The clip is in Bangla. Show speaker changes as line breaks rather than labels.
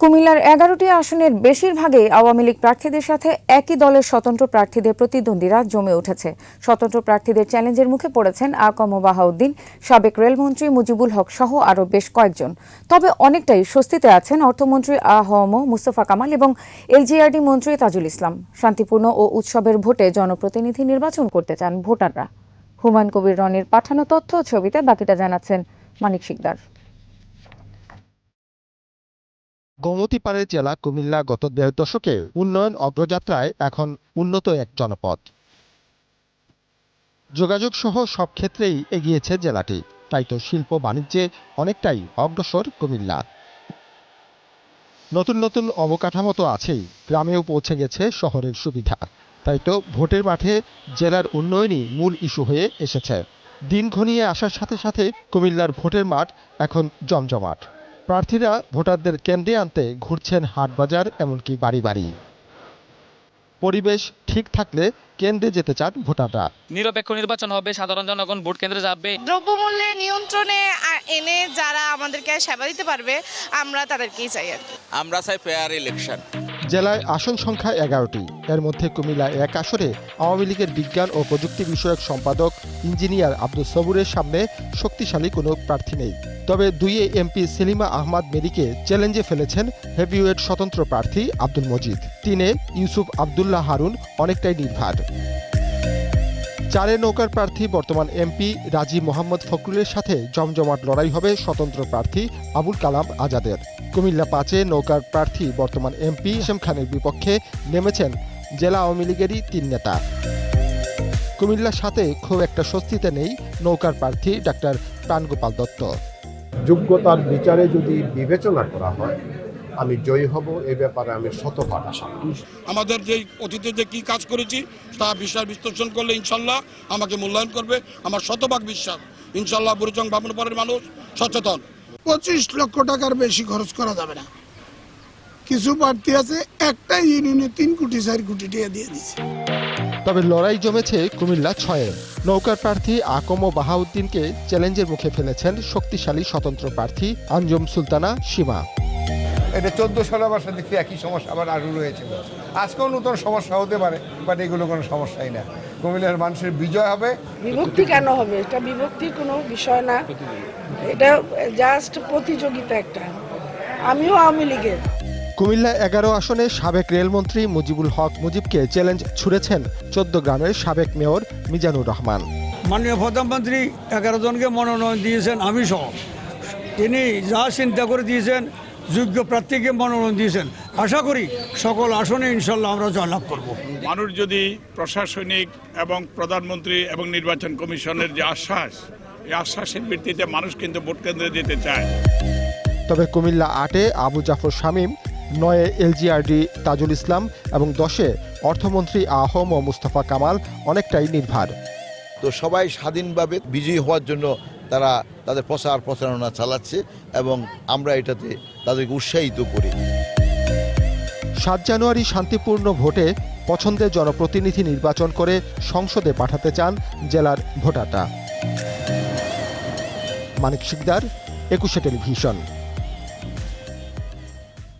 কুমিল্লার এগারোটি আসনের বেশিরভাগেই আওয়ামী লীগ প্রার্থীদের সাথে একই দলের স্বতন্ত্র প্রার্থীদের প্রতিদ্বন্দ্বীরা জমে উঠেছে স্বতন্ত্র প্রার্থীদের চ্যালেঞ্জের মুখে পড়েছেন আকম বাহাউদ্দিন সাবেক রেলমন্ত্রী মুজিবুল হক সহ আরও বেশ কয়েকজন তবে অনেকটাই স্বস্তিতে আছেন অর্থমন্ত্রী আহম মুস্তফা কামাল এবং এলজিআরডি মন্ত্রী তাজুল ইসলাম শান্তিপূর্ণ ও উৎসবের ভোটে জনপ্রতিনিধি নির্বাচন করতে চান ভোটাররা হুমায়ুন কবির রনির পাঠানো তথ্য ছবিতে বাকিটা জানাচ্ছেন মানিক শিকদার
গোমতীপাড়ের জেলা কুমিল্লা গত দেড় দশকে উন্নয়ন অগ্রযাত্রায় এখন উন্নত এক জনপদ যোগাযোগ সহ সব ক্ষেত্রেই এগিয়েছে জেলাটি তাই তো শিল্প বাণিজ্যে অনেকটাই অগ্রসর কুমিল্লা নতুন নতুন অবকাঠামো তো আছেই গ্রামেও পৌঁছে গেছে শহরের সুবিধা তাই তো ভোটের মাঠে জেলার উন্নয়নই মূল ইস্যু হয়ে এসেছে দিন ঘনিয়ে আসার সাথে সাথে কুমিল্লার ভোটের মাঠ এখন জমজমাট প্রার্থীরা ভোটারদের কেন্দ্রে আনতে ঘুরছেন হাটবাজার এমনকি বাড়ি বাড়ি পরিবেশ ঠিক থাকলে কেন্দ্রে যেতে চান ভোটাররা
নিরপেক্ষ নির্বাচন হবে সাধারণ জনগণ ভোট কেন্দ্রে যাবে
দ্রব্যমূল্যে নিয়ন্ত্রণে এনে যারা আমাদেরকে সেবা দিতে পারবে আমরা তাদেরকেই চাই আর
আমরা চাই ফেয়ার ইলেকশন
জেলায় আসন সংখ্যা এগারোটি এর মধ্যে কুমিল্লা এক আসরে আওয়ামী লীগের বিজ্ঞান ও প্রযুক্তি বিষয়ক সম্পাদক ইঞ্জিনিয়ার আব্দুল সবুরের সামনে শক্তিশালী কোনো প্রার্থী নেই তবে দুই এমপি সেলিমা আহমদ মেরিকে চ্যালেঞ্জে ফেলেছেন হেভিওয়েট স্বতন্ত্র প্রার্থী আব্দুল মজিদ তিনে ইউসুফ আবদুল্লাহ হারুন অনেকটাই নির্ভার চারে নৌকার প্রার্থী বর্তমান এমপি রাজি মোহাম্মদ ফখরুলের সাথে জমজমাট লড়াই হবে স্বতন্ত্র প্রার্থী আবুল কালাম আজাদের কুমিল্লা পাঁচে নৌকার প্রার্থী বর্তমান এমপি এম খানের বিপক্ষে নেমেছেন জেলা আওয়ামী লীগেরই তিন নেতা কুমিল্লার সাথে খুব একটা স্বস্তিতে নেই নৌকার প্রার্থী ডাক্তার প্রাণগোপাল দত্ত
যোগ্যতার বিচারে যদি বিবেচনা করা হয় আমি জয়ী হব এ ব্যাপারে আমি শতভাগ আশা
আমাদের যে অতীতে যে কি কাজ করেছি তা বিশ্বাস বিশ্লেষণ করলে ইনশাল্লাহ আমাকে মূল্যায়ন করবে আমার শতভাগ বিশ্বাস ইনশাল্লাহ বুড়িচং বামনপাড়ের মানুষ সচেতন
পঁচিশ লক্ষ টাকার বেশি খরচ করা যাবে না কিছু বাড়তি আছে একটা ইউনিয়নে তিন কোটি চার কোটি টাকা দিয়ে দিচ্ছে
তবে লড়াই জমেছে কুমিল্লা ছয়ে নৌকার প্রার্থী আকম বাহাউদ্দিনকে চ্যালেঞ্জের মুখে ফেলেছেন শক্তিশালী স্বতন্ত্র প্রার্থী আঞ্জম সুলতানা সীমা
এটা চোদ্দ ষোলো বছর দেখতে একই সমস্যা আবার আরও রয়েছে আজকেও নতুন সমস্যা হতে পারে বাট এগুলো কোনো সমস্যাই না কুমিল্লার মানুষের বিজয় হবে
বিভক্তি কেন হবে এটা বিভক্তির কোনো বিষয় না এটা জাস্ট প্রতিযোগিতা একটা আমিও আওয়ামী লীগের
কুমিল্লা এগারো আসনে সাবেক রেলমন্ত্রী মুজিবুল হক মুজিবকে চ্যালেঞ্জ ছুড়েছেন চোদ্দ গ্রামের সাবেক মেয়র মিজানুর রহমান
মাননীয় প্রধানমন্ত্রী এগারো জনকে মনোনয়ন দিয়েছেন আমি সহ তিনি যা চিন্তা করে দিয়েছেন যোগ্য প্রার্থীকে মনোনয়ন দিয়েছেন আশা করি সকল আসনে ইনশাল্লাহ আমরা জয়লাভ করব
মানুষ যদি প্রশাসনিক এবং প্রধানমন্ত্রী এবং নির্বাচন কমিশনের যে আশ্বাস এই আশ্বাসের ভিত্তিতে মানুষ কিন্তু ভোট কেন্দ্রে যেতে চায়
তবে কুমিল্লা আটে আবু জাফর শামীম নয়ে এলজিআরডি তাজুল ইসলাম এবং দশে অর্থমন্ত্রী আহম ও মুস্তফা কামাল অনেকটাই নির্ভার
তো সবাই স্বাধীনভাবে বিজয়ী হওয়ার জন্য তারা তাদের প্রচার প্রচারণা চালাচ্ছে এবং আমরা এটাতে তাদেরকে উৎসাহিত করি
সাত জানুয়ারি শান্তিপূর্ণ ভোটে পছন্দের জনপ্রতিনিধি নির্বাচন করে সংসদে পাঠাতে চান জেলার ভোটাররা মানিক শিকদার একুশে টেলিভিশন